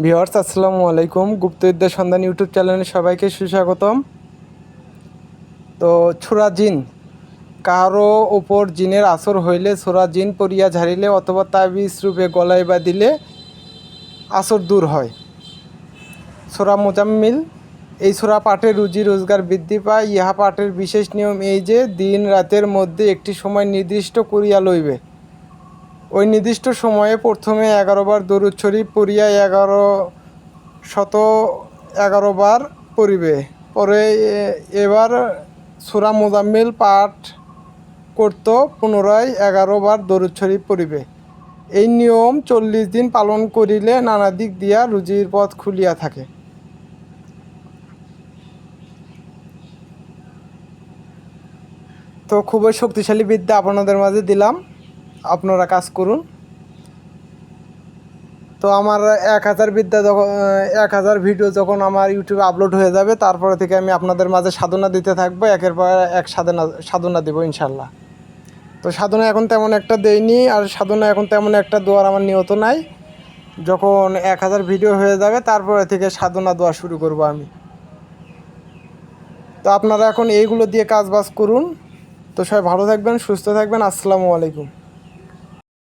Viewers আসসালামু আলাইকুম। গুপ্তবিদ্যা সন্ধান ইউটিউব চ্যানেলে সবাইকে সুস্বাগতম। তো ছোড়া জিন, কারও ওপর জিনের আসর হইলে ছোড়া জিন পরিয়া ঝাড়িলে অথবা তাবিজ রূপে গলায় বা দিলে আসর দূর হয়। ছোড়া মোজাম্মিল, এই ছোড়া পাঠের রুজি রোজগার বৃদ্ধি পায়। ইহা পাঠের বিশেষ নিয়ম এই যে, দিন রাতের মধ্যে একটি সময় নির্দিষ্ট করিয়া লইবে। ওই নির্দিষ্ট সময়ে প্রথমে এগারো বার দরুদ শরীফ পড়িয়া এগারো শত এগারো বার পড়িবে। পরে এবার সুরা মোজাম্মিল পাঠ করত, পুনরায় এগারো বার দরুদ শরীফ পড়িবে। এই নিয়ম চল্লিশ দিন পালন করিলে নানা দিক দিয়া রুজির পথ খুলিয়া থাকে। তো খুবই শক্তিশালী বিদ্যা আপনাদের মাঝে দিলাম। আপনারা কাজ করুন। তো আমার এক হাজার বিদ্যা যখন, এক হাজার ভিডিও যখন আমার ইউটিউবে আপলোড হয়ে যাবে, তারপরে থেকে আমি আপনাদের মাঝে সাধনা দিতে থাকব। একের পর এক সাধনা সাধনা দেবো ইনশাল্লাহ তো সাধনা এখন তেমন একটা দেইনি, আর সাধনা এখন তেমন একটা দোয়ার আমার নিয়ত নাই। যখন এক হাজার ভিডিও হয়ে যাবে, তারপরে থেকে সাধনা দেওয়া শুরু করব আমি। তো আপনারা এখন এইগুলো দিয়ে কাজ বাজ করুন। তো সবাই ভালো থাকবেন, সুস্থ থাকবেন। আসসালামু আলাইকুম।